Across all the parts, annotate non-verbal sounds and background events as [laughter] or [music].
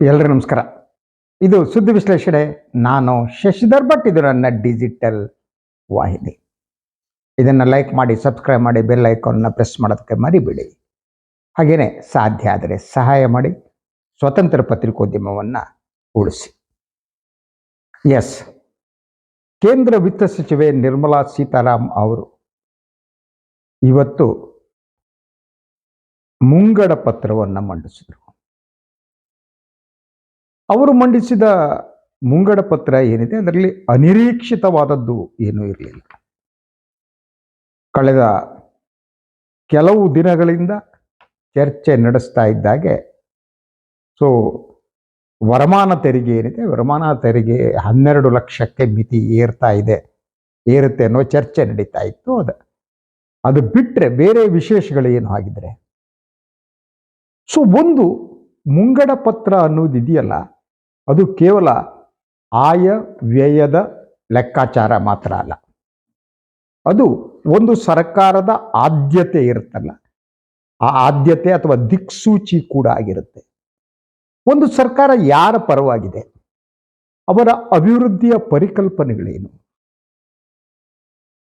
ಎಲ್ರಿಗೂ ನಮಸ್ಕಾರ. ಇದು ಸುದ್ದಿ ವಿಶ್ಲೇಷಣೆ. ನಾನು ಶಶಿಧರ್ ಭಟ್. ಇದು ನನ್ನ ಡಿಜಿಟಲ್ ವಾಹಿನಿ. ಇದನ್ನು ಲೈಕ್ ಮಾಡಿ ಸಬ್ಸ್ಕ್ರೈಬ್ ಮಾಡಿ ಬೆಲ್ ಐಕಾನ್ನ ಪ್ರೆಸ್ ಮಾಡೋದಕ್ಕೆ ಮರಿಬೇಡಿ. ಹಾಗೆಯೇ ಸಾಧ್ಯ ಆದರೆ ಸಹಾಯ ಮಾಡಿ, ಸ್ವತಂತ್ರ ಪತ್ರಿಕೋದ್ಯಮವನ್ನು ಉಳಿಸಿ. ಎಸ್ ಕೇಂದ್ರ ವಿತ್ತ ಸಚಿವೆ ನಿರ್ಮಲಾ ಸೀತಾರಾಮ್ ಅವರು ಇವತ್ತು ಮುಂಗಡ ಪತ್ರವನ್ನು ಮಂಡಿಸಿದರು. ಅವರು ಮಂಡಿಸಿದ ಮುಂಗಡ ಪತ್ರ ಏನಿದೆ? ಅದರಲ್ಲಿ ಅನಿರೀಕ್ಷಿತವಾದದ್ದು ಏನೂ ಇರಲಿಲ್ಲ. ಕಳೆದ ಕೆಲವು ದಿನಗಳಿಂದ ಚರ್ಚೆ ನಡೆಸ್ತಾ ಇದ್ದಾಗೆ, ಸೊ, ವರಮಾನ ತೆರಿಗೆ ಏನಿದೆ? ವರಮಾನ ತೆರಿಗೆ ಹನ್ನೆರಡು ಲಕ್ಷಕ್ಕೆ ಮಿತಿ ಏರ್ತಾ ಇದೆ, ಏರುತ್ತೆ ಅನ್ನೋ ಚರ್ಚೆ ನಡೀತಾ ಇತ್ತು. ಅದು ಅದು ಬಿಟ್ಟರೆ ಬೇರೆ ವಿಶೇಷಗಳು ಏನು ಆಗಿದ್ರೆ? ಸೊ, ಒಂದು ಮುಂಗಡ ಪತ್ರ ಅನ್ನೋದು ಇದೆಯಲ್ಲ ಅದು ಕೇವಲ ಆಯ, ವ್ಯಯದ ಲೆಕ್ಕಾಚಾರ ಮಾತ್ರ ಅಲ್ಲ. ಅದು ಒಂದು ಸರ್ಕಾರದ ಆದ್ಯತೆ ಇರುತ್ತಲ್ಲ. ಆ ಆದ್ಯತೆ ಅಥವಾ ದಿಕ್ಸೂಚಿ ಕೂಡ ಆಗಿರುತ್ತೆ. ಒಂದು ಸರ್ಕಾರ ಯಾರ ಪರವಾಗಿದೆ? ಅವರ ಅಭಿವೃದ್ಧಿಯ ಪರಿಕಲ್ಪನೆಗಳೇನು?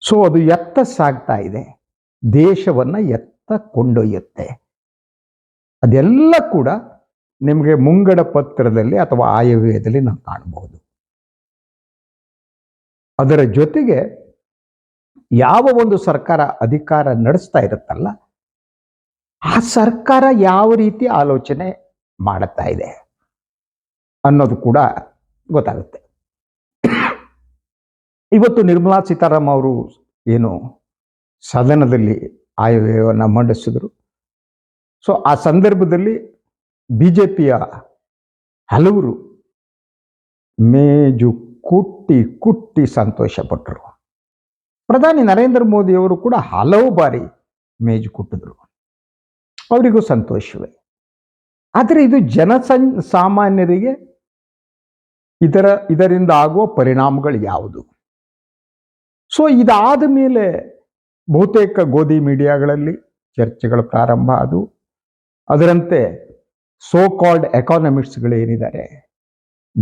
ಸೊ, ಅದು ಎತ್ತ ಸಾಗ್ತಾ ಇದೆ. ದೇಶವನ್ನು ಎತ್ತ ಕೊಂಡೊಯ್ಯುತ್ತೆ. ಅದೆಲ್ಲ ಕೂಡ ನಿಮಗೆ ಮುಂಗಡ ಪತ್ರದಲ್ಲಿ ಅಥವಾ ಆಯವ್ಯಯದಲ್ಲಿ ನಾವು ಕಾಣಬಹುದು. ಅದರ ಜೊತೆಗೆ ಯಾವ ಒಂದು ಸರ್ಕಾರ ಅಧಿಕಾರ ನಡೆಸ್ತಾ ಇರುತ್ತಲ್ಲ, ಆ ಸರ್ಕಾರ ಯಾವ ರೀತಿ ಆಲೋಚನೆ ಮಾಡುತ್ತಾ ಇದೆ ಅನ್ನೋದು ಕೂಡ ಗೊತ್ತಾಗುತ್ತೆ. ಇವತ್ತು ನಿರ್ಮಲಾ ಸೀತಾರಾಮ್ ಅವರು ಏನು ಸದನದಲ್ಲಿ ಆಯವ್ಯಯವನ್ನು ಮಂಡಿಸಿದರು. ಸೊ ಆ ಸಂದರ್ಭದಲ್ಲಿ ಬಿ ಜೆ ಪಿಯ ಹಲವರು ಮೇಜು ಕುಟ್ಟಿ ಕುಟ್ಟಿ ಸಂತೋಷಪಟ್ಟರು ಪ್ರಧಾನಿ ನರೇಂದ್ರ ಮೋದಿಯವರು ಕೂಡ ಹಲವು ಬಾರಿ ಮೇಜು ಕುಟ್ಟಿದ್ರು. ಅವರಿಗೂ ಸಂತೋಷವೇ. ಆದರೆ ಇದು ಜನಸಂ, ಸಾಮಾನ್ಯರಿಗೆ ಇದರ, ಇದರಿಂದ ಆಗುವ ಪರಿಣಾಮಗಳು ಯಾವುದು? ಸೊ ಇದಾದ ಮೇಲೆ ಬಹುತೇಕ ಗೋಧಿ ಮೀಡಿಯಾಗಳಲ್ಲಿ ಚರ್ಚೆಗಳು ಪ್ರಾರಂಭ ಅದು ಅದರಂತೆ ಸೋ ಕಾಲ್ಡ್ ಎಕಾನಮಿಕ್ಸ್ಗಳೇನಿದ್ದಾರೆ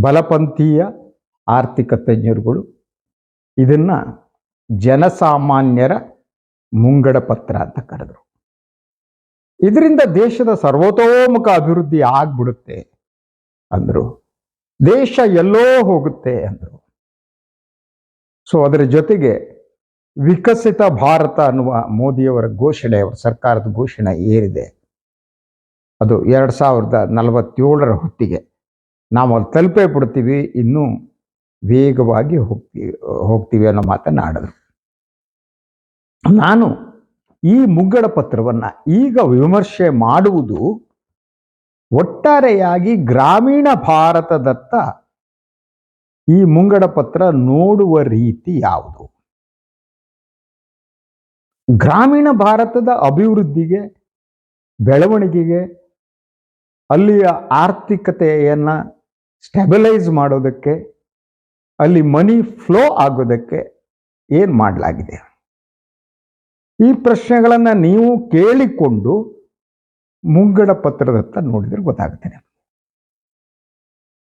ಬಲಪಂಥೀಯ ಆರ್ಥಿಕ ತಜ್ಞರುಗಳು. ಇದನ್ನ ಜನಸಾಮಾನ್ಯರ ಮುಂಗಡ ಪತ್ರ ಅಂತ ಕರೆದರು. ಇದರಿಂದ ದೇಶದ ಸರ್ವತೋಮುಖ ಅಭಿವೃದ್ಧಿ ಆಗ್ಬಿಡುತ್ತೆ ಅಂದರು. ದೇಶ ಎಲ್ಲೋ ಹೋಗುತ್ತೆ ಅಂದರು. ಸೊ ಅದರ ಜೊತೆಗೆ ವಿಕಸಿತ ಭಾರತ ಅನ್ನುವ ಮೋದಿಯವರ ಘೋಷಣೆ, ಅವರ ಸರ್ಕಾರದ ಘೋಷಣೆ ಏನಿದೆ ಅದು ಎರಡು ಸಾವಿರದ ನಲವತ್ತೇಳರ ಹೊತ್ತಿಗೆ. ನಾವು ಅಲ್ಲಿ ತಲುಪೇ ಬಿಡ್ತೀವಿ, ಇನ್ನೂ ವೇಗವಾಗಿ ಹೋಗ್ತೀವಿ ಹೋಗ್ತೀವಿ ಅನ್ನೋ ಮಾತನ್ನು ಆಡಿದ್ರು. ನಾನು ಈ ಮುಂಗಡ ಪತ್ರವನ್ನು ಈಗ ವಿಮರ್ಶೆ ಮಾಡುವುದು ಒಟ್ಟಾರೆಯಾಗಿ ಗ್ರಾಮೀಣ ಭಾರತದತ್ತ ಈ ಮುಂಗಡ ಪತ್ರ ನೋಡುವ ರೀತಿ ಯಾವುದು? ಗ್ರಾಮೀಣ ಭಾರತದ ಅಭಿವೃದ್ಧಿಗೆ, ಬೆಳವಣಿಗೆಗೆ ಅಲ್ಲಿಯ ಆರ್ಥಿಕತೆಯನ್ನು ಸ್ಟೆಬಿಲೈಸ್ ಮಾಡೋದಕ್ಕೆ, ಅಲ್ಲಿ ಮನಿ ಫ್ಲೋ ಆಗೋದಕ್ಕೆ ಏನು ಮಾಡಲಾಗಿದೆ? ಈ ಪ್ರಶ್ನೆಗಳನ್ನು ನೀವು ಕೇಳಿಕೊಂಡು ಮುಂಗಡ ಪತ್ರದತ್ತ ನೋಡಿದ್ರೆ ಗೊತ್ತಾಗುತ್ತೆ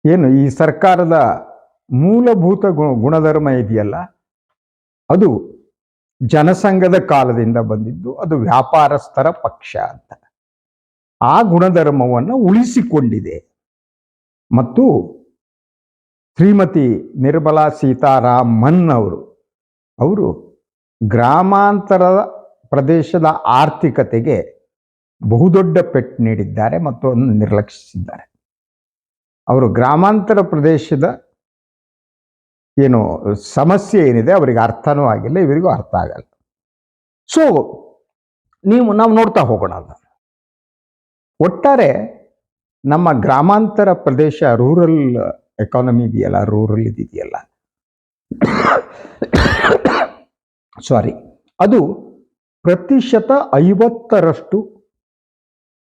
ಏನು, ಈ ಸರ್ಕಾರದ ಮೂಲಭೂತ ಗುಣಧರ್ಮ ಇದೆಯಲ್ಲ? ಅದು ಜನಸಂಘದ ಕಾಲದಿಂದ ಬಂದಿದ್ದು, ಅದು ವ್ಯಾಪಾರಸ್ಥರ ಪಕ್ಷ ಅಂತ. ಆ ಗುಣಧರ್ಮವನ್ನು ಉಳಿಸಿಕೊಂಡಿದೆ. ಮತ್ತು ಶ್ರೀಮತಿ ನಿರ್ಮಲಾ ಸೀತಾರಾಮನ್ ಅವರು ಅವರು ಗ್ರಾಮಾಂತರ ಪ್ರದೇಶದ ಆರ್ಥಿಕತೆಗೆ ಬಹುದೊಡ್ಡ ಪೆಟ್ಟು ನೀಡಿದ್ದಾರೆ ಮತ್ತು ಅದನ್ನು ನಿರ್ಲಕ್ಷಿಸಿದ್ದಾರೆ. ಅವರು ಗ್ರಾಮಾಂತರ ಪ್ರದೇಶದ ಏನು ಸಮಸ್ಯೆ ಏನಿದೆ ಅವರಿಗೆ ಅರ್ಥನೂ ಆಗಿಲ್ಲ, ಇವರಿಗೂ ಅರ್ಥ ಆಗಲ್ಲ. ಸೊ ನೀವು ನಾವು ನೋಡ್ತಾ ಹೋಗೋಣ. ಒಟ್ಟಾರೆ ನಮ್ಮ ಗ್ರಾಮಾಂತರ ಪ್ರದೇಶ ರೂರಲ್ ಎಕಾನಮಿ ಇದೆಯಲ್ಲ ರೂರಲ್ ಇದೆಯಲ್ಲ ಸಾರಿ ಅದು ಪ್ರತಿಶತ ಐವತ್ತರಷ್ಟು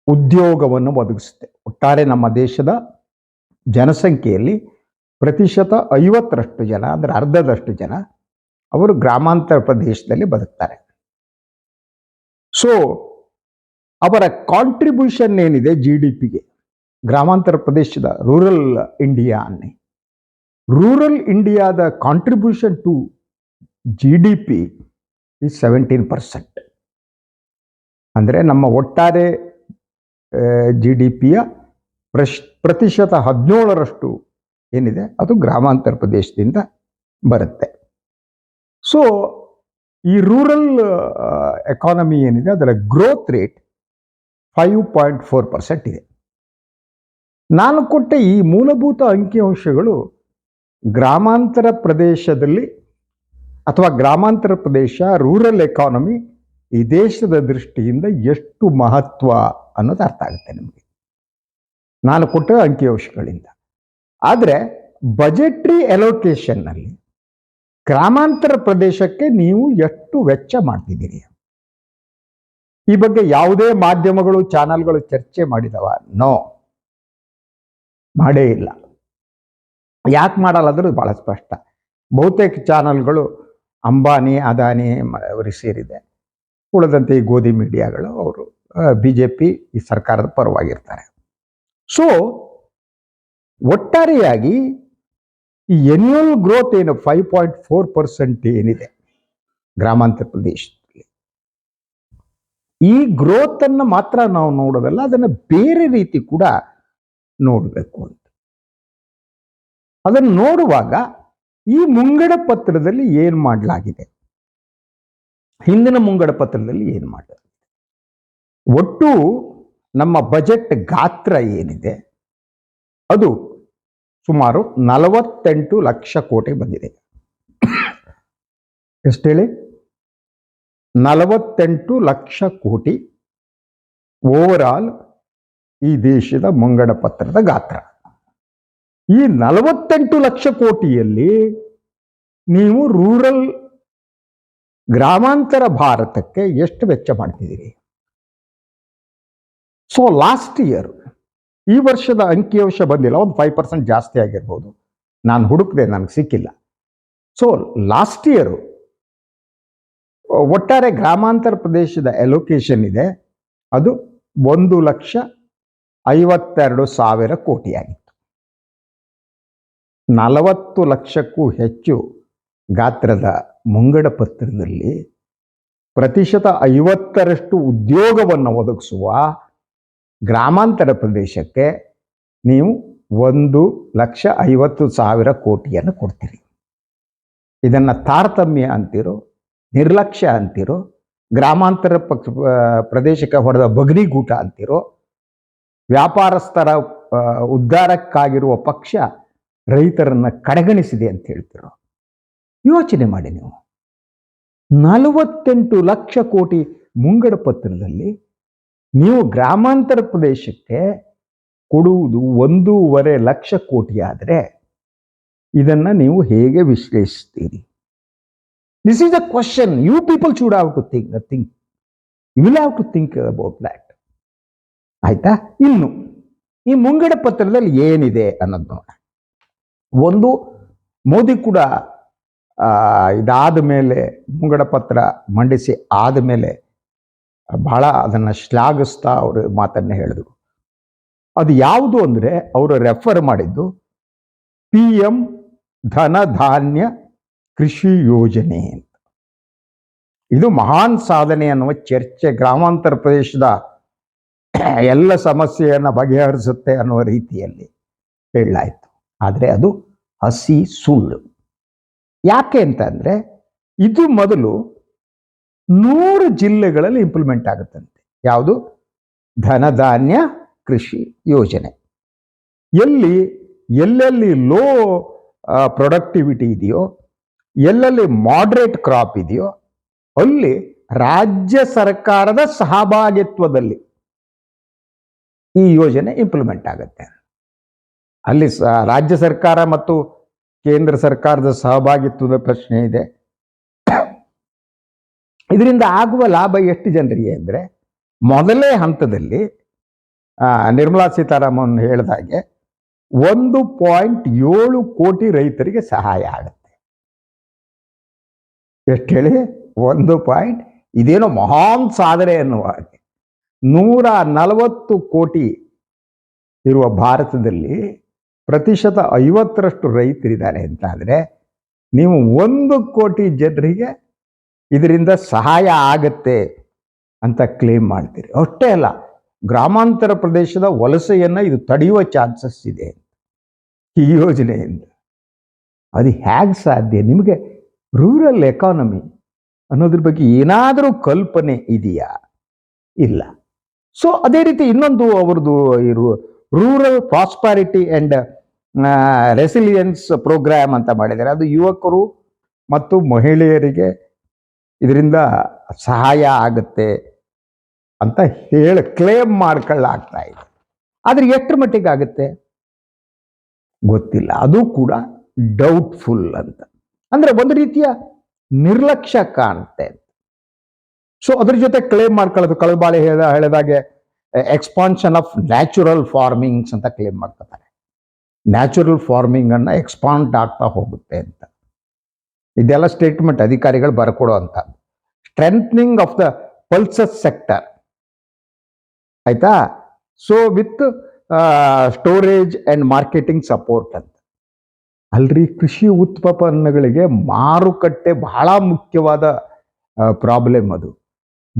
ಉದ್ಯೋಗವನ್ನು ಒದಗಿಸುತ್ತೆ. ಒಟ್ಟಾರೆ ನಮ್ಮ ದೇಶದ ಜನಸಂಖ್ಯೆಯಲ್ಲಿ ಪ್ರತಿಶತ ಐವತ್ತರಷ್ಟು ಜನ, ಅಂದರೆ ಅರ್ಧದಷ್ಟು ಜನ ಅವರು ಗ್ರಾಮಾಂತರ ಪ್ರದೇಶದಲ್ಲಿ ಬದುಕ್ತಾರೆ. ಸೊ ಅವರ ಕಾಂಟ್ರಿಬ್ಯೂಷನ್ ಏನಿದೆ ಜಿ ಡಿ ಪಿಗೆ ಗ್ರಾಮಾಂತರ ಪ್ರದೇಶದ ರೂರಲ್ ಇಂಡಿಯಾ ಅನ್ನಿ. ರೂರಲ್ ಇಂಡಿಯಾದ contribution to G D P is seventeen percent ಅಂದರೆ ನಮ್ಮ ಒಟ್ಟಾರೆ ಜಿ ಡಿ ಪಿಯ ಪ್ರಶ್, ಪ್ರತಿಶತ ಹದಿನೇಳರಷ್ಟು ಏನಿದೆ, ಅದು ಗ್ರಾಮಾಂತರ ಪ್ರದೇಶದಿಂದ ಬರುತ್ತೆ. ಸೊ ಈ ರೂರಲ್ ಎಕಾನಮಿ ಏನಿದೆ, ಅದರ growth rate five point four percent ಇದೆ. ನಾನು ಕೊಟ್ಟ ಈ ಮೂಲಭೂತ ಅಂಕಿಅಂಶಗಳು ಗ್ರಾಮಾಂತರ ಪ್ರದೇಶದಲ್ಲಿ ಅಥವಾ ಗ್ರಾಮಾಂತರ ಪ್ರದೇಶ ರೂರಲ್ ಎಕಾನಮಿ ಈ ದೇಶದ ದೃಷ್ಟಿಯಿಂದ ಎಷ್ಟು ಮಹತ್ವ ಅನ್ನೋದು ಅರ್ಥ ಆಗುತ್ತೆ ನಿಮಗೆ. ನಾನು ಕೊಟ್ಟ ಅಂಕಿಅಂಶಗಳಿಂದ. ಆದರೆ ಬಜೆಟ್ರಿ ಎಲೋಕೇಶನ್ನಲ್ಲಿ ಗ್ರಾಮಾಂತರ ಪ್ರದೇಶಕ್ಕೆ ನೀವು ಎಷ್ಟು ವೆಚ್ಚ ಮಾಡ್ತಿದ್ದೀರಿ? ಈ ಬಗ್ಗೆ ಯಾವುದೇ ಮಾಧ್ಯಮಗಳು, ಚಾನಲ್ಗಳು ಚರ್ಚೆ ಮಾಡಿದವ? ನೋ. ಮಾಡೇ ಇಲ್ಲ. ಯಾಕೆ ಮಾಡಲ್ಲ ಬಹಳ ಸ್ಪಷ್ಟ. ಬಹುತೇಕ ಚಾನಲ್ಗಳು ಅಂಬಾನಿ, ಅದಾನಿ ಅವರಿಗೆ ಸೇರಿದೆ. ಉಳಿದಂತೆ ಈ ಗೋಧಿ ಮೀಡಿಯಾಗಳು ಅವರು ಬಿ ಜೆ ಪಿ ಈ ಸರ್ಕಾರದ ಪರವಾಗಿರ್ತಾರೆ. ಸೊ ಒಟ್ಟಾರೆಯಾಗಿ ಈ ಎನ್ಯುವಲ್ ಗ್ರೋತ್ ಏನು? ಫೈವ್ ಪಾಯಿಂಟ್ ಫೋರ್ ಪರ್ಸೆಂಟ್ ಏನಿದೆ? ಗ್ರಾಮಾಂತರ ಪ್ರದೇಶದಲ್ಲಿ ಈ ಗ್ರೋತನ್ನು ಮಾತ್ರ ನಾವು ನೋಡೋದಲ್ಲ, ಅದನ್ನು ಬೇರೆ ರೀತಿ ಕೂಡ ನೋಡಬೇಕು ಅಂತ. ಅದನ್ನು ನೋಡುವಾಗ ಈ ಮುಂಗಡ ಪತ್ರದಲ್ಲಿ ಏನು ಮಾಡಲಾಗಿದೆ? ಹಿಂದಿನ ಮುಂಗಡ ಪತ್ರದಲ್ಲಿ ಏನು ಮಾಡಲಾಗಿದೆ? ಒಟ್ಟು ನಮ್ಮ ಬಜೆಟ್ ಗಾತ್ರ ಏನಿದೆ? ಅದು ಸುಮಾರು ನಲವತ್ತೆಂಟು ಲಕ್ಷ ಕೋಟಿ ಬಂದಿದೆ. [coughs] ಎಷ್ಟು ಹೇಳಿ? ನಲವತ್ತೆಂಟು ಲಕ್ಷ ಕೋಟಿ ಓವರ್ ಈ ದೇಶದ ಮುಂಗಡ ಪತ್ರದ ಗಾತ್ರ. ಈ ನಲವತ್ತೆಂಟು ಲಕ್ಷ ಕೋಟಿಯಲ್ಲಿ ನೀವು ರೂರಲ್ ಗ್ರಾಮಾಂತರ ಭಾರತಕ್ಕೆ ಎಷ್ಟು ವೆಚ್ಚ ಮಾಡ್ತಿದ್ದೀರಿ? ಸೊ ಲಾಸ್ಟ್ ಇಯರ್ ಈ ವರ್ಷದ ಅಂಕಿಅಂಶ ಬಂದಿಲ್ಲ, ಒಂದು ಫೈವ್ ಪರ್ಸೆಂಟ್ ಜಾಸ್ತಿ ಆಗಿರ್ಬೋದು. ನಾನು ಹುಡುಕಿದೆ, ನನಗೆ ಸಿಕ್ಕಿಲ್ಲ. ಸೊ ಲಾಸ್ಟ್ ಇಯರು ಒಟ್ಟಾರೆ ಗ್ರಾಮಾಂತರ ಪ್ರದೇಶದ ಅಲೋಕೇಶನ್ ಇದೆ. ಅದು ಒಂದು ಲಕ್ಷ ಐವತ್ತೆರಡು ಸಾವಿರ ಕೋಟಿಯಾಗಿತ್ತು. ನಲವತ್ತು ಲಕ್ಷಕ್ಕೂ ಹೆಚ್ಚು ಗಾತ್ರದ ಮುಂಗಡ ಪತ್ರದಲ್ಲಿ ಪ್ರತಿಶತ ಐವತ್ತರಷ್ಟು ಉದ್ಯೋಗವನ್ನು ಒದಗಿಸುವ ಗ್ರಾಮಾಂತರ ಪ್ರದೇಶಕ್ಕೆ ನೀವು ಒಂದು ಲಕ್ಷ ಐವತ್ತು ಸಾವಿರ ಕೋಟಿಯನ್ನು ಕೊಡ್ತೀರಿ. ಇದನ್ನು ತಾರತಮ್ಯ ಅಂತಿರೋ ನಿರ್ಲಕ್ಷ್ಯ ಅಂತಿರೋ, ಗ್ರಾಮಾಂತರ ಪಕ್ಷ ಪ್ರದೇಶಕ್ಕೆ ಹೊಡೆದ ಬಗ್ನಿಗೂಟ ಅಂತಿರೋ, ವ್ಯಾಪಾರಸ್ಥರ ಉದ್ಧಾರಕ್ಕಾಗಿರುವ ಪಕ್ಷ ರೈತರನ್ನ ಕಡೆಗಣಿಸಿದೆ ಅಂತ ಹೇಳ್ತಿರೋ? ಯೋಚನೆ ಮಾಡಿ ನೀವು. ನಲವತ್ತೆಂಟು ಲಕ್ಷ ಕೋಟಿ ಮುಂಗಡ ಪತ್ರದಲ್ಲಿ ನೀವು ಗ್ರಾಮಾಂತರ ಪ್ರದೇಶಕ್ಕೆ ಕೊಡುವುದು ಒಂದೂವರೆ ಲಕ್ಷ ಕೋಟಿ ಆದರೆ ಇದನ್ನು ನೀವು ಹೇಗೆ ವಿಶ್ಲೇಷಿಸ್ತೀರಿ? This is a question you people should have to think think you will have to think about that ಆಯ್ತಾ? ಇನ್ನು, ಈ ಮುಂಗಡ ಪತ್ರದಲ್ಲಿ ಏನಿದೆ ಅನ್ನೋದು ನೋಡೋಣ. ಒಂದು, ಮೋದಿ ಕೂಡ ಇದಾದ ಮೇಲೆ, ಮುಂಗಡ ಪತ್ರ ಮಂಡಿಸಿ ಆದ ಮೇಲೆ, ಬಹಳ ಅದನ್ನು ಶ್ಲಾಘಿಸ್ತಾ ಅವರು ಮಾತನ್ನು ಹೇಳಿದ್ರು. ಅದು ಯಾವುದು ಅಂದರೆ, ಅವರು ರೆಫರ್ ಮಾಡಿದ್ದು, ಪಿ ಎಂ ಧನ ಧಾನ್ಯ ಕೃಷಿ ಯೋಜನೆ ಅಂತ. ಇದು ಮಹಾನ್ ಸಾಧನೆ ಅನ್ನುವ ಚರ್ಚೆ ಗ್ರಾಮಾಂತರ ಪ್ರದೇಶದ ಎಲ್ಲ ಸಮಸ್ಯೆಯನ್ನು ಬಗೆಹರಿಸುತ್ತೆ ಅನ್ನುವ ರೀತಿಯಲ್ಲಿ ಹೇಳಲಾಯಿತು. ಆದರೆ ಅದು ಹಸಿ ಸುಳ್ಳು. ಯಾಕೆ ಅಂತಂದರೆ ಇದು ಮೊದಲು ನೂರು ಜಿಲ್ಲೆಗಳಲ್ಲಿ ಇಂಪ್ಲಿಮೆಂಟ್ ಆಗುತ್ತಂತೆ. ಯಾವುದು? ಧನಧಾನ್ಯ ಕೃಷಿ ಯೋಜನೆ. ಎಲ್ಲಿ ಎಲ್ಲೆಲ್ಲಿ ಲೋ ಪ್ರೊಡಕ್ಟಿವಿಟಿ ಇದೆಯೋ ಎಲ್ಲೆಲ್ಲಿ ಮಾಡ್ರೇಟ್ ಕ್ರಾಪ್ ಇದೆಯೋ ಅಲ್ಲಿ ರಾಜ್ಯ ಸರ್ಕಾರದ ಸಹಭಾಗಿತ್ವದಲ್ಲಿ ಈ ಯೋಜನೆ ಇಂಪ್ಲಿಮೆಂಟ್ ಆಗುತ್ತೆ. ಅಲ್ಲಿ ರಾಜ್ಯ ಸರ್ಕಾರ ಮತ್ತು ಕೇಂದ್ರ ಸರ್ಕಾರದ ಸಹಭಾಗಿತ್ವದ ಪ್ರಶ್ನೆ ಇದೆ. ಇದರಿಂದ ಆಗುವ ಲಾಭ ಎಷ್ಟು ಜನರಿಗೆ ಅಂದರೆ ಮೊದಲೇ ಹಂತದಲ್ಲಿ ನಿರ್ಮಲಾ ಸೀತಾರಾಮನ್ ಹೇಳಿದಾಗೆ ಒಂದು ಪಾಯಿಂಟ್ ಏಳು ಕೋಟಿ ರೈತರಿಗೆ ಸಹಾಯ ಆಗುತ್ತೆ. ಎಷ್ಟು ಹೇಳಿ? ಒಂದು ಪಾಯಿಂಟ್. ಇದೇನೋ ಮಹಾನ್ ಸಾಧನೆ ಅನ್ನುವ ಹಾಗೆ. ನೂರ ನಲವತ್ತು ಕೋಟಿ ಇರುವ ಭಾರತದಲ್ಲಿ ಪ್ರತಿಶತ ಐವತ್ತರಷ್ಟು ರೈತರಿದ್ದಾರೆ ಅಂತ ಆದರೆ ನೀವು ಒಂದು ಕೋಟಿ ಜನರಿಗೆ ಇದರಿಂದ ಸಹಾಯ ಆಗತ್ತೆ ಅಂತ ಕ್ಲೇಮ್ ಮಾಡ್ತೀರಿ. ಅಷ್ಟೇ ಅಲ್ಲ, ಗ್ರಾಮಾಂತರ ಪ್ರದೇಶದ ವಲಸೆಯನ್ನು ಇದು ತಡೆಯುವ ಚಾನ್ಸಸ್ ಇದೆ ಈ ಯೋಜನೆಯಿಂದ. ಅದು ಹೇಗೆ ಸಾಧ್ಯ? ನಿಮಗೆ ರೂರಲ್ ಎಕಾನಮಿ ಅನ್ನೋದ್ರ ಬಗ್ಗೆ ಏನಾದರೂ ಕಲ್ಪನೆ ಇದೆಯಾ? ಇಲ್ಲ. ಸೊ ಅದೇ ರೀತಿ ಇನ್ನೊಂದು ಅವ್ರದ್ದು ಇರು rural prosperity and resilience programme ಅಂತ ಮಾಡಿದ್ದಾರೆ. ಅದು ಯುವಕರು ಮತ್ತು ಮಹಿಳೆಯರಿಗೆ ಇದರಿಂದ ಸಹಾಯ ಆಗುತ್ತೆ ಅಂತ ಹೇಳಿ ಕ್ಲೇಮ್ ಮಾಡ್ಕೊಳ್ಳಾಗ್ತಾ ಇದೆ. ಆದರೆ ಎಷ್ಟು ಮಟ್ಟಿಗೆ ಆಗುತ್ತೆ? ಗೊತ್ತಿಲ್ಲ. ಅದು ಕೂಡ ಡೌಟ್ಫುಲ್ ಅಂತ. ಅಂದ್ರೆ ಒಂದು ರೀತಿಯ ನಿರ್ಲಕ್ಷ್ಯ ಕಾಣುತ್ತೆ ಸೊ ಅದ್ರ ಜೊತೆ ಕ್ಲೇಮ್ ಮಾಡ್ಕೊಳ್ಳೋದು, ಕಳಬಾಳೆ ಹೇಳಿದ, ಹೇಳಿದಾಗೆ ಎಕ್ಸ್ಪಾನ್ಷನ್ ಆಫ್ ನ್ಯಾಚುರಲ್ ಫಾರ್ಮಿಂಗ್ಸ್ ಅಂತ ಕ್ಲೇಮ್ ಮಾಡ್ಕೊತಾರೆ. ನ್ಯಾಚುರಲ್ ಫಾರ್ಮಿಂಗ್ ಅನ್ನ ಎಕ್ಸ್ಪಾಂಡ್ ಆಗ್ತಾ ಹೋಗುತ್ತೆ ಅಂತ. ಇದೆಲ್ಲ ಸ್ಟೇಟ್ಮೆಂಟ್ ಅಧಿಕಾರಿಗಳು ಬರ್ಕೊಡೋ ಅಂತ strengthening of the pulses sector ಆಯ್ತಾ so with storage and marketing support ಅಂತ. ಅಲ್ರಿ ಕೃಷಿ ಉತ್ಪನ್ನಗಳಿಗೆ ಮಾರುಕಟ್ಟೆ ಬಹಳ ಮುಖ್ಯವಾದ ಪ್ರಾಬ್ಲಮ್ ಅದು.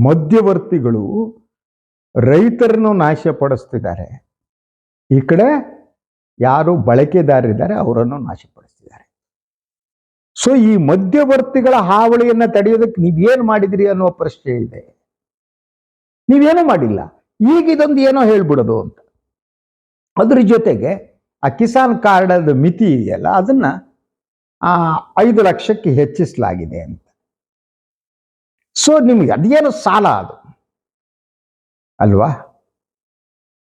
ಮಧ್ಯವರ್ತಿಗಳು ರೈತರನ್ನು ನಾಶಪಡಿಸ್ತಿದ್ದಾರೆ. ಈ ಕಡೆ ಯಾರು ಬಳಕೆದಾರರಿದ್ದಾರೆ ಅವರನ್ನು ನಾಶಪಡಿಸ್ತಿದ್ದಾರೆ. ಸೊ ಈ ಮಧ್ಯವರ್ತಿಗಳ ಹಾವಳಿಯನ್ನು ತಡೆಯೋದಕ್ಕೆ ನೀವೇನು ಮಾಡಿದಿರಿ ಅನ್ನೋ ಪ್ರಶ್ನೆ ಇದೆ. ನೀವೇನೂ ಮಾಡಿಲ್ಲ. ಈಗ ಇದೊಂದು ಏನೋ ಹೇಳ್ಬಿಡೋದು ಅಂತ. ಅದ್ರ ಜೊತೆಗೆ ಆ ಕಿಸಾನ್ ಕಾರ್ಡದ ಮಿತಿ ಇದೆಯಲ್ಲ, ಅದನ್ನ ಐದು ಲಕ್ಷಕ್ಕೆ ಹೆಚ್ಚಿಸಲಾಗಿದೆ ಅಂತ. ಸೊ ನಿಮ್ಗೆ ಅದೇನು ಸಾಲ ಅದು? ಅಲ್ವಾ?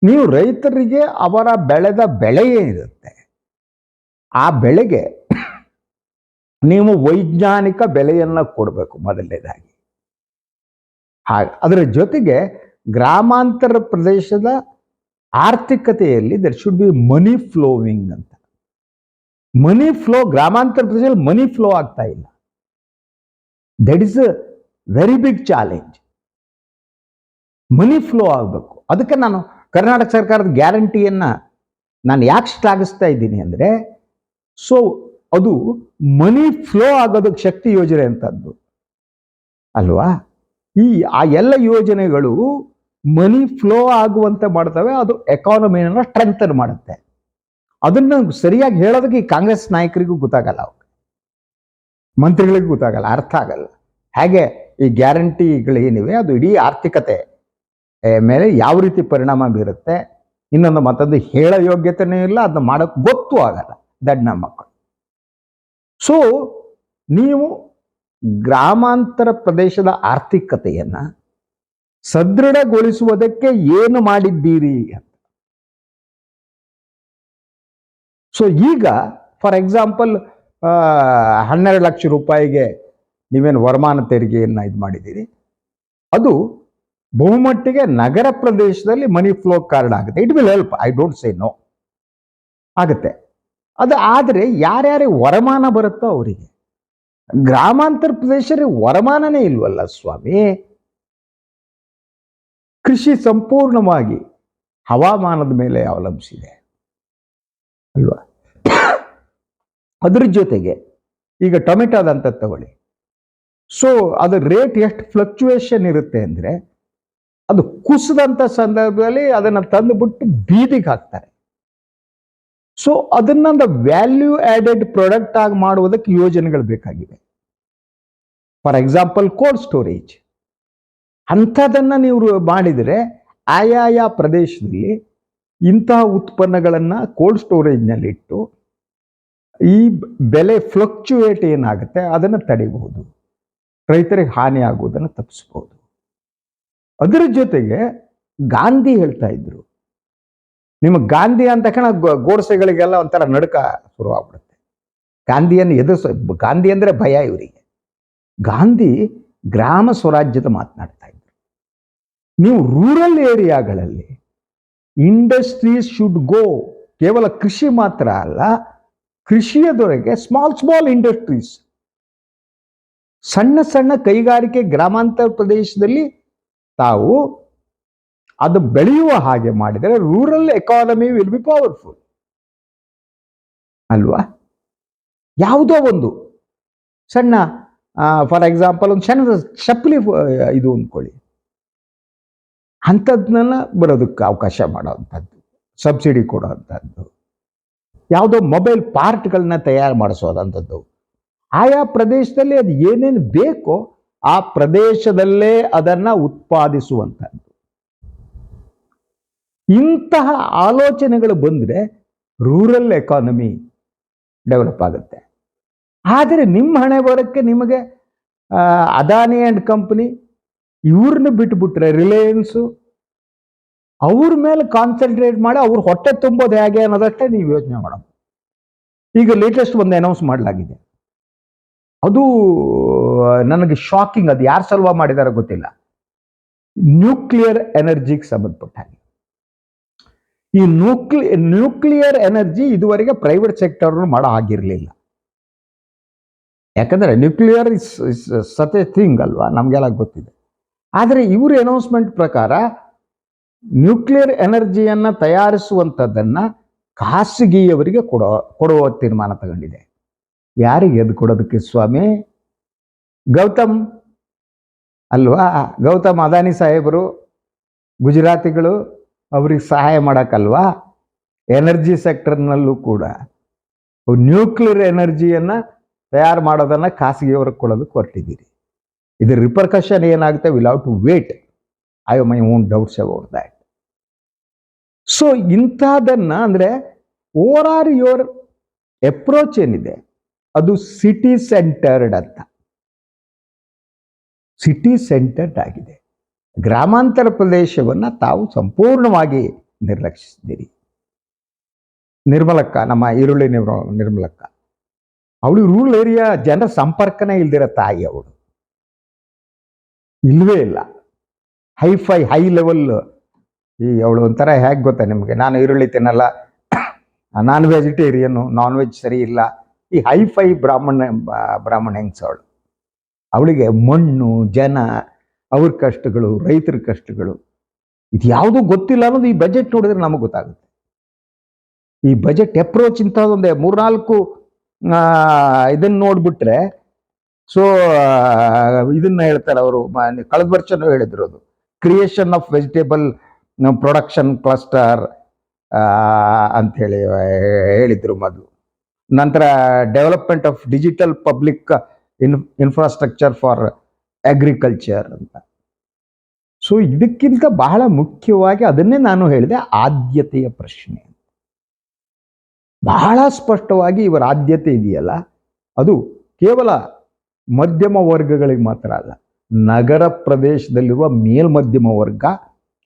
ನೀವು ರೈತರಿಗೆ ಅವರ ಬೆಳೆದ ಬೆಳೆ ಏನಿರುತ್ತೆ, ಆ ಬೆಳೆಗೆ ನೀವು ವೈಜ್ಞಾನಿಕ ಬೆಲೆಯನ್ನು ಕೊಡಬೇಕು ಮೊದಲನೇದಾಗಿ. ಹಾಗೆ, ಅದರ ಜೊತೆಗೆ ಗ್ರಾಮಾಂತರ ಪ್ರದೇಶದ ಆರ್ಥಿಕತೆಯಲ್ಲಿ there should be money flowing ಅಂತ. ಮನಿ ಫ್ಲೋ ಗ್ರಾಮಾಂತರ ಪ್ರದೇಶದಲ್ಲಿ ಮನಿ ಫ್ಲೋ ಆಗ್ತಾ ಇಲ್ಲ. That is a very big challenge money flow ಆಗಬೇಕು. ಅದಕ್ಕೆ ನಾನು ಕರ್ನಾಟಕ ಸರ್ಕಾರದ ಗ್ಯಾರಂಟಿಯನ್ನ ನಾನು ಯಾಕೆ ಶ್ಲಾಘಿಸ್ತಾ ಇದ್ದೀನಿ ಅಂದರೆ ಸೊ ಅದು ಮನಿ ಫ್ಲೋ ಆಗೋದಕ್ಕೆ ಶಕ್ತಿ ಯೋಜನೆ ಅಂತದ್ದು. ಅಲ್ವಾ? ಈ, ಆ ಎಲ್ಲ ಯೋಜನೆಗಳು ಮನಿ ಫ್ಲೋ ಆಗುವಂತೆ ಮಾಡ್ತವೆ, ಅದು ಎಕಾನಮಿನ ಸ್ಟ್ರೆಂಥನ್ ಮಾಡುತ್ತೆ. ಅದನ್ನ ಸರಿಯಾಗಿ ಹೇಳೋದಕ್ಕೆ ಈ ಕಾಂಗ್ರೆಸ್ ನಾಯಕರಿಗೂ ಗೊತ್ತಾಗಲ್ಲ ಅವ್ರಿಗೆ ಮಂತ್ರಿಗಳಿಗೂ ಗೊತ್ತಾಗಲ್ಲ, ಅರ್ಥ ಆಗಲ್ಲ. ಹಾಗೆ ಈ ಗ್ಯಾರಂಟಿಗಳೇನಿವೆ ಅದು ಇಡೀ ಆರ್ಥಿಕತೆ ಮೇಲೆ ಯಾವ ರೀತಿ ಪರಿಣಾಮ ಬೀರುತ್ತೆ, ಇನ್ನೊಂದು ಮತ್ತೊಂದು ಹೇಳೋ ಯೋಗ್ಯತೆನೂ ಇಲ್ಲ, ಅದನ್ನ ಮಾಡೋಕ್ಕೆ ಗೊತ್ತೂ ಆಗಲ್ಲ ದಡ್ಡ ಮಕ್ಕಳು. ಸೊ ನೀವು ಗ್ರಾಮಾಂತರ ಪ್ರದೇಶದ ಆರ್ಥಿಕತೆಯನ್ನ ಸದೃಢಗೊಳಿಸುವುದಕ್ಕೆ ಏನು ಮಾಡಿದ್ದೀರಿ ಸೊ ಈಗ ಫಾರ್ ಎಕ್ಸಾಂಪಲ್ ಹನ್ನೆರಡು ಲಕ್ಷ ರೂಪಾಯಿಗೆ ನೀವೇನು ವರಮಾನ ತೆರಿಗೆಯನ್ನ ಇದು ಮಾಡಿದ್ದೀರಿ. ಅದು ಬಹುಮಟ್ಟಿಗೆ ನಗರ ಪ್ರದೇಶದಲ್ಲಿ ಮನಿ ಫ್ಲೋ ಕಾರ್ಡ್ ಆಗುತ್ತೆ. It will help I don't say no ಆಗುತ್ತೆ. ಅದು ಆದರೆ ಯಾರ್ಯಾರಿಗೆ ವರಮಾನ ಬರುತ್ತೋ ಅವರಿಗೆ. ಗ್ರಾಮಾಂತರ ಪ್ರದೇಶರಿಗೆ ವರಮಾನನೇ ಇಲ್ವಲ್ಲ ಸ್ವಾಮಿ. ಕೃಷಿ ಸಂಪೂರ್ಣವಾಗಿ ಹವಾಮಾನದ ಮೇಲೆ ಅವಲಂಬಿಸಿದೆ. ಅಲ್ವಾ? ಅದ್ರ ಜೊತೆಗೆ ಈಗ ಟೊಮೆಟೊದಂತ ತಗೊಳ್ಳಿ. ಸೊ ಅದರ ರೇಟ್ ಎಷ್ಟು ಫ್ಲಕ್ಚುಯೇಷನ್ ಇರುತ್ತೆ ಅಂದ್ರೆ ಅದು ಕುಸಿದಂಥ ಸಂದರ್ಭದಲ್ಲಿ ಅದನ್ನ ತಂದುಬಿಟ್ಟು ಬೀದಿಗೆ ಹಾಕ್ತಾರೆ. ಸೊ ಅದನ್ನೊಂದು ವ್ಯಾಲ್ಯೂ ಆಡೆಡ್ ಪ್ರಾಡಕ್ಟ್ ಆಗಿ ಮಾಡುವುದಕ್ಕೆ ಯೋಜನೆಗಳು ಬೇಕಾಗಿವೆ. ಫಾರ್ ಎಕ್ಸಾಂಪಲ್ ಕೋಲ್ಡ್ ಸ್ಟೋರೇಜ್ ಅಂಥದನ್ನ ನೀವು ಮಾಡಿದರೆ ಆಯಾಯ ಪ್ರದೇಶದಲ್ಲಿ ಇಂತಹ ಉತ್ಪನ್ನಗಳನ್ನ ಕೋಲ್ಡ್ ಸ್ಟೋರೇಜ್ನಲ್ಲಿಟ್ಟು ಈ ಬೆಲೆ ಫ್ಲಕ್ಚುಯೇಟ್ ಏನಾಗುತ್ತೆ ಅದನ್ನು ತಡೆಯಬಹುದು ರೈತರಿಗೆ ಹಾನಿ ಆಗುವುದನ್ನು ತಪ್ಪಿಸಬಹುದು. ಅದರ ಜೊತೆಗೆ ಗಾಂಧಿ ಹೇಳ್ತಾ ಇದ್ರು. ನಿಮ್ಮ ಗಾಂಧಿ ಅಂತ ಕಣ ಗೋಡ್ಸೆಗಳಿಗೆಲ್ಲ ಒಂಥರ ನಡುಕ ಶುರುವಾಗ್ಬಿಡುತ್ತೆ. ಗಾಂಧಿಯನ್ನು ಎದುರಿಸ, ಗಾಂಧಿ ಅಂದ್ರೆ ಭಯ ಇವರಿಗೆ. ಗಾಂಧಿ ಗ್ರಾಮ ಸ್ವರಾಜ್ಯದ ಮಾತನಾಡ್ತಾ ನೀವು ರೂರಲ್ ಏರಿಯಾಗಳಲ್ಲಿ ಇಂಡಸ್ಟ್ರೀಸ್ ಶುಡ್ ಗೋ ಕೇವಲ ಕೃಷಿ ಮಾತ್ರ ಅಲ್ಲ ಕೃಷಿಯ ದೊರೆಗೆ ಸ್ಮಾಲ್ ಸ್ಮಾಲ್ ಇಂಡಸ್ಟ್ರೀಸ್ ಸಣ್ಣ ಸಣ್ಣ ಕೈಗಾರಿಕೆ ಗ್ರಾಮಾಂತರ ಪ್ರದೇಶದಲ್ಲಿ ತಾವು ಅದು ಬೆಳೆಯುವ ಹಾಗೆ ಮಾಡಿದರೆ rural economy will be powerful ಅಲ್ವಾ? ಯಾವುದೋ ಒಂದು ಸಣ್ಣ ಫಾರ್ ಎಕ್ಸಾಂಪಲ್ ಒಂದು ಸಣ್ಣ ಚಪ್ಪಲಿ ಇದು ಅಂದ್ಕೊಳ್ಳಿ ಅಂಥದ್ನೆಲ್ಲ ಬರೋದಕ್ಕೆ ಅವಕಾಶ ಮಾಡೋವಂಥದ್ದು, ಸಬ್ಸಿಡಿ ಕೊಡೋವಂಥದ್ದು. ಯಾವುದೋ ಮೊಬೈಲ್ ಪಾರ್ಟ್ಗಳನ್ನ ತಯಾರು ಮಾಡಿಸೋದಂಥದ್ದು. ಆಯಾ ಪ್ರದೇಶದಲ್ಲಿ ಅದು ಏನೇನು ಬೇಕೋ ಆ ಪ್ರದೇಶದಲ್ಲೇ ಅದನ್ನು ಉತ್ಪಾದಿಸುವಂಥದ್ದು. ಇಂತಹ ಆಲೋಚನೆಗಳು ಬಂದರೆ ರೂರಲ್ ಎಕಾನಮಿ ಡೆವಲಪ್ ಆಗುತ್ತೆ. ಆದರೆ ನಿಮ್ಮ ಹಣೆ ಬರೋಕ್ಕೆ ನಿಮಗೆ ಅದಾನಿ ಆ್ಯಂಡ್ ಕಂಪ್ನಿ ಇವ್ರನ್ನ ಬಿಟ್ಬಿಟ್ರೆ ರಿಲಯನ್ಸು ಅವ್ರ ಮೇಲೆ ಕಾನ್ಸಂಟ್ರೇಟ್ ಮಾಡಿ ಅವ್ರ ಹೊಟ್ಟೆ ತುಂಬೋದು ಹೇಗೆ ಅನ್ನೋದಷ್ಟೇ ನೀವು ಯೋಚನೆ ಮಾಡೋದು ಈಗ ಲೇಟೆಸ್ಟ್ ಒಂದು ಅನೌನ್ಸ್ ಮಾಡಲಾಗಿದೆ. ಅದು, ನನಗೆ ಶಾಕಿಂಗ್ ಅದು ಯಾರು ಸಲ್ವ ಮಾಡಿದಾರೋ ಗೊತ್ತಿಲ್ಲ. ನ್ಯೂಕ್ಲಿಯರ್ ಎನರ್ಜಿಗೆ ಸಂಬಂಧಪಟ್ಟ ಹಾಗೆ. ಈ ನ್ಯೂಕ್ಲಿ ನ್ಯೂಕ್ಲಿಯರ್ ಎನರ್ಜಿ ಇದುವರೆಗೆ ಪ್ರೈವೇಟ್ ಸೆಕ್ಟರ್ ಮಾಡೋ ಆಗಿರಲಿಲ್ಲ ಯಾಕಂದ್ರೆ nuclear is such a thing ಅಲ್ವಾ? ನಮಗೆಲ್ಲ ಗೊತ್ತಿದೆ. ಆದರೆ ಇವರ ಅನೌನ್ಸ್ಮೆಂಟ್ ಪ್ರಕಾರ ನ್ಯೂಕ್ಲಿಯರ್ ಎನರ್ಜಿಯನ್ನು ತಯಾರಿಸುವಂಥದ್ದನ್ನು ಖಾಸಗಿಯವರಿಗೆ ಕೊಡೋ, ಕೊಡುವ ತೀರ್ಮಾನ ತಗೊಂಡಿದೆ. ಯಾರಿಗೆ ಅದು ಕೊಡೋದಕ್ಕೆ ಸ್ವಾಮಿ? ಗೌತಮ್ ಅಲ್ವಾ? ಗೌತಮ್ ಅದಾನಿ ಸಾಹೇಬರು, ಗುಜರಾತಿಗಳು ಅವ್ರಿಗೆ ಸಹಾಯ ಮಾಡೋಕ್ಕಲ್ವಾ? ಎನರ್ಜಿ ಸೆಕ್ಟರ್ನಲ್ಲೂ ಕೂಡ ನ್ಯೂಕ್ಲಿಯರ್ ಎನರ್ಜಿಯನ್ನು ತಯಾರು ಮಾಡೋದನ್ನು ಖಾಸಗಿಯವ್ರಿಗೆ ಕೊಡೋದಕ್ಕೆ ಹೊರಟಿದ್ದೀರಿ. ಇದ್ರ ರಿಪರ್ಕಷನ್ ಏನಾಗುತ್ತೆ will have to wait I my own doubts about that so ಇಂಥದನ್ನ ಅಂದರೆ ಓವರ್ ಆರ್ ಯುವರ್ ಎಪ್ರೋಚ್ ಏನಿದೆ? ಅದು ಸಿಟಿ ಸೆಂಟರ್ಡ್ ಅಂತ. ಸಿಟಿ ಸೆಂಟರ್ಡ್ ಆಗಿದೆ. ಗ್ರಾಮಾಂತರ ಪ್ರದೇಶವನ್ನು ತಾವು ಸಂಪೂರ್ಣವಾಗಿ ನಿರ್ಲಕ್ಷಿಸಿದ್ದೀರಿ. ನಿರ್ಮಲಕ್ಕ, ನಮ್ಮ ಈರುಳ್ಳಿ ನಿರ್ಮ ನಿರ್ಮಲಕ್ಕ. ಅವಳು ರೂರಲ್ ಏರಿಯಾ ಜನರ ಸಂಪರ್ಕನೇ ಇಲ್ದಿರೋ ತಾಯಿ ಅವಳು. ಇಲ್ವೇ ಇಲ್ಲ. ಹೈಫೈ, ಹೈ ಲೆವೆಲ್ ಈ ಅವಳು ಒಂಥರ ಹೇಗೆ ಗೊತ್ತಾ ನಿಮಗೆ? ನಾನು ಈರುಳ್ಳಿ ತಿನ್ನಲ್ಲ. ನಾನ್ ವೆಜಿಟೇರಿಯನ್ನು ನಾನ್ ವೆಜ್ ಸರಿ ಇಲ್ಲ. ಈ ಹೈಫೈ ಬ್ರಾಹ್ಮಣ ಬ್ರಾಹ್ಮಣ ಹೆಂಗ್ಸ ಅವಳು? ಅವಳಿಗೆ ಮಣ್ಣು, ಜನ, ಅವ್ರ ಕಷ್ಟಗಳು, ರೈತರ ಕಷ್ಟಗಳು, ಇದು ಯಾವುದೂ ಗೊತ್ತಿಲ್ಲ ಅನ್ನೋದು ಈ ಬಜೆಟ್ ನೋಡಿದ್ರೆ ನಮಗೆ ಗೊತ್ತಾಗುತ್ತೆ. ಈ ಬಜೆಟ್ ಅಪ್ರೋಚ್ ಇಂಥದ್ದೊಂದೇ ಮೂರ್ನಾಲ್ಕು ಇದನ್ನು ನೋಡ್ಬಿಟ್ರೆ ಸೊ ಇದನ್ನ ಹೇಳ್ತಾರೆ ಅವರು. ಕಳೆದ ವರ್ಷನೂ ಹೇಳಿದ್ರು ಅದು. Creation of vegetable production cluster ಅಂಥೇಳಿ ಹೇಳಿದ್ರು ಮೊದಲು ನಂತರ development of digital public in infrastructure for agriculture ಅಂತ. ಸೊ ಇದಕ್ಕಿಂತ ಬಹಳ ಮುಖ್ಯವಾಗಿ ಅದನ್ನೇ ನಾನು ಹೇಳಿದೆ, ಆದ್ಯತೆಯ ಪ್ರಶ್ನೆ. ಬಹಳ ಸ್ಪಷ್ಟವಾಗಿ ಇವರ ಆದ್ಯತೆ ಇದೆಯಲ್ಲ, ಅದು ಕೇವಲ ಮಧ್ಯಮ ವರ್ಗಗಳಿಗೆ ಮಾತ್ರ ಅಲ್ಲ, ನಗರ ಪ್ರದೇಶದಲ್ಲಿರುವ ಮೇಲ್ಮಧ್ಯಮ ವರ್ಗ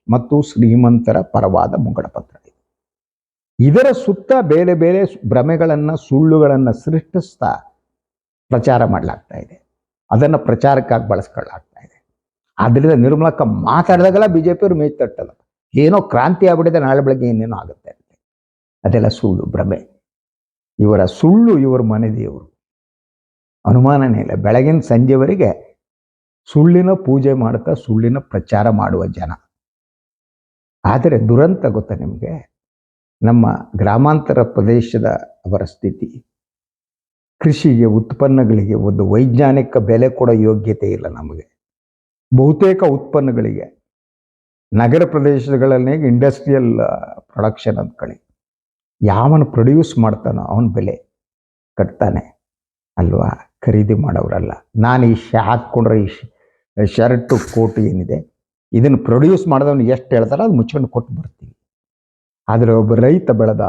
ಮತ್ತು ಶ್ರೀಮಂತರ ಪರವಾದ ಮುಂಗಡಪತ್ರ ಇದು. ಇದರ ಸುತ್ತ ಬೇರೆ ಬೇರೆ ಭ್ರಮೆಗಳನ್ನು, ಸುಳ್ಳುಗಳನ್ನು ಸೃಷ್ಟಿಸ್ತಾ ಪ್ರಚಾರ ಮಾಡಲಾಗ್ತಾ ಇದೆ. ಅದನ್ನು ಪ್ರಚಾರಕ್ಕಾಗಿ ಬಳಸ್ಕೊಳ್ಳಾಗ್ತಾ ಇದೆ. ಆದ್ದರಿಂದ ನಿರ್ಮಲಕ್ಕ ಮಾತಾಡಿದಾಗಲ್ಲ ಬಿ ಜೆ ಪಿಯವರು ಮೇಜ್ ತಟ್ಟಲ್ಲ. ಏನೋ ಕ್ರಾಂತಿ ಆಗ್ಬಿಟ್ಟಿದೆ, ನಾಳೆ ಬೆಳಗ್ಗೆ ಏನೇನೋ ಆಗುತ್ತೆ ಅಂತೆ. ಅದೆಲ್ಲ ಸುಳ್ಳು, ಭ್ರಮೆ. ಇವರ ಸುಳ್ಳು, ಇವರ ಮನೆ ದೇವರು. ಅನುಮಾನನೇ ಇಲ್ಲ. ಬೆಳಗಿನ ಸಂಜೆವರೆಗೆ ಸುಳ್ಳಿನ ಪೂಜೆ ಮಾಡ್ತಾ ಸುಳ್ಳಿನ ಪ್ರಚಾರ ಮಾಡುವ ಜನ. ಆದರೆ ದುರಂತ ಗೊತ್ತಾ ನಿಮಗೆ? ನಮ್ಮ ಗ್ರಾಮಾಂತರ ಪ್ರದೇಶದ ಅವರ ಸ್ಥಿತಿ. ಕೃಷಿಗೆ ಉತ್ಪನ್ನಗಳಿಗೆ ಒಂದು ವೈಜ್ಞಾನಿಕ ಬೆಲೆ ಕೊಡೋ ಯೋಗ್ಯತೆ ಇಲ್ಲ ನಮಗೆ. ಬಹುತೇಕ ಉತ್ಪನ್ನಗಳಿಗೆ. ನಗರ ಪ್ರದೇಶಗಳಲ್ಲಿ ಇಂಡಸ್ಟ್ರಿಯಲ್ ಪ್ರೊಡಕ್ಷನ್ ಅಂದ್ಕೊಳ್ಳಿ ಯಾವನು ಪ್ರೊಡ್ಯೂಸ್ ಮಾಡ್ತಾನೋ ಅವನ ಬೆಲೆ ಕಟ್ತಾನೆ. ಅಲ್ವಾ? ಖರೀದಿ ಮಾಡೋರಲ್ಲ. ನಾನು ಈ ಶ ಹಾಕ್ಕೊಂಡ್ರೆ ಈ ಶರ್ಟು, ಕೋಟ್ ಏನಿದೆ, ಇದನ್ನು ಪ್ರೊಡ್ಯೂಸ್ ಮಾಡಿದವನು ಎಷ್ಟು ಹೇಳ್ತಾರೋ ಅದು ಮುಚ್ಕೊಂಡು ಕೊಟ್ಟು ಬರ್ತೀವಿ ಆದರೆ ಒಬ್ಬ ರೈತ ಬೆಳೆದ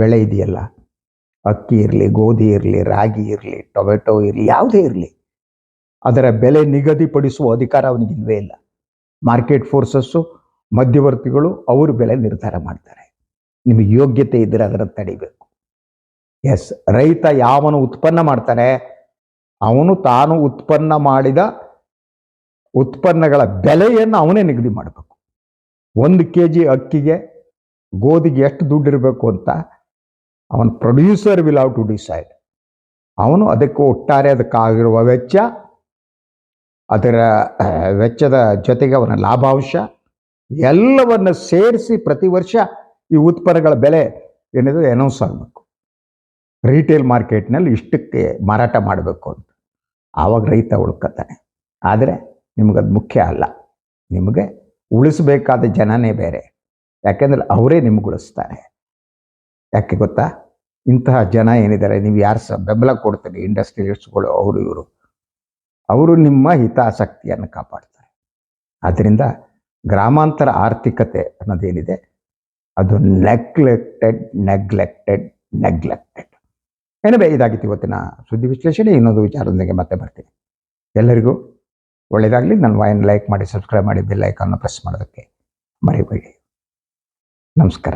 ಬೆಳೆ ಇದೆಯಲ್ಲ, ಅಕ್ಕಿ ಇರಲಿ, ಗೋಧಿ ಇರಲಿ, ರಾಗಿ ಇರಲಿ, ಟೊಮೆಟೊ ಇರಲಿ, ಯಾವುದೇ ಇರಲಿ, ಅದರ ಬೆಲೆ ನಿಗದಿಪಡಿಸುವ ಅಧಿಕಾರ ಅವನಿಗೆ ಇಲ್ವೇ ಇಲ್ಲ. ಮಾರ್ಕೆಟ್ ಫೋರ್ಸಸ್ಸು ಮಧ್ಯವರ್ತಿಗಳು ಅವರು ಬೆಲೆ ನಿರ್ಧಾರ ಮಾಡ್ತಾರೆ. ನಿಮಗೆ ಯೋಗ್ಯತೆ ಇದ್ದರೆ ಅದರ ತಡಿಬೇಕು. ಎಸ್ ರೈತ ಯಾವನು ಉತ್ಪನ್ನ ಮಾಡ್ತಾನೆ, ಅವನು ತಾನು ಉತ್ಪನ್ನ ಮಾಡಿದ ಉತ್ಪನ್ನಗಳ ಬೆಲೆಯನ್ನು ಅವನೇ ನಿಗದಿ ಮಾಡಬೇಕು. ಒಂದು ಕೆ ಜಿ ಅಕ್ಕಿಗೆ ಗೋಧಿಗೆ ಎಷ್ಟು ದುಡ್ಡು ಇರಬೇಕು ಅಂತ ಅವನ producer will have to decide ಅವನು ಅದಕ್ಕೆ ಒಟ್ಟಾರೆ ಅದಕ್ಕಾಗಿರುವ ವೆಚ್ಚ, ಅದರ ವೆಚ್ಚದ ಜೊತೆಗೆ ಅವನ ಲಾಭಾಂಶ, ಎಲ್ಲವನ್ನು ಸೇರಿಸಿ ಪ್ರತಿ ವರ್ಷ ಈ ಉತ್ಪನ್ನಗಳ ಬೆಲೆ ಏನಿದೆ ಅನೌನ್ಸ್ ಆಗಬೇಕು. ರಿಟೇಲ್ ಮಾರ್ಕೆಟ್ನಲ್ಲಿ ಇಷ್ಟಕ್ಕೆ ಮಾರಾಟ ಮಾಡಬೇಕು ಅಂತ. ಆವಾಗ ರೈತ ಉಳ್ಕೊತಾನೆ. ಆದರೆ ನಿಮಗದು ಮುಖ್ಯ ಅಲ್ಲ. ನಿಮಗೆ ಉಳಿಸಬೇಕಾದ ಜನನೇ ಬೇರೆ. ಯಾಕೆಂದರೆ ಅವರೇ ನಿಮ್ಗೆ ಉಳಿಸ್ತಾರೆ. ಯಾಕೆ ಗೊತ್ತಾ? ಇಂತಹ ಜನ ಏನಿದ್ದಾರೆ, ನೀವು ಯಾರು ಸಹ ಬೆಂಬಲ ಕೊಡ್ತೀರಿ? ಇಂಡಸ್ಟ್ರಿಯಲಿಸ್ಟ್ಗಳು ಅವರು ಇವರು. ಅವರು ನಿಮ್ಮ ಹಿತಾಸಕ್ತಿಯನ್ನು ಕಾಪಾಡ್ತಾರೆ. ಆದ್ದರಿಂದ ಗ್ರಾಮಾಂತರ ಆರ್ಥಿಕತೆ ಅನ್ನೋದೇನಿದೆ, ಅದು ನೆಗ್ಲೆಕ್ಟೆಡ್ ನೆಗ್ಲೆಕ್ಟೆಡ್ ನೆಗ್ಲೆಕ್ಟೆಡ್ ಏನೇ ಇದಾಗಿತ್ತು ಇವತ್ತಿನ ಸುದ್ದಿ ವಿಶ್ಲೇಷಣೆ. ಇನ್ನೊಂದು ವಿಚಾರದೊಂದಿಗೆ ಮತ್ತೆ ಬರ್ತೀನಿ. ಎಲ್ಲರಿಗೂ ಒಳ್ಳೆಯದಾಗಲಿ. ನನ್ನ ವಾಯನ್ ಲೈಕ್ ಮಾಡಿ ಸಬ್ಸ್ಕ್ರೈಬ್ ಮಾಡಿ ಬೆಲ್ ಐಕಾನ್ನ ಪ್ರೆಸ್ ಮಾಡೋದಕ್ಕೆ ಮರಿಬೇಡಿ ನಮಸ್ಕಾರ.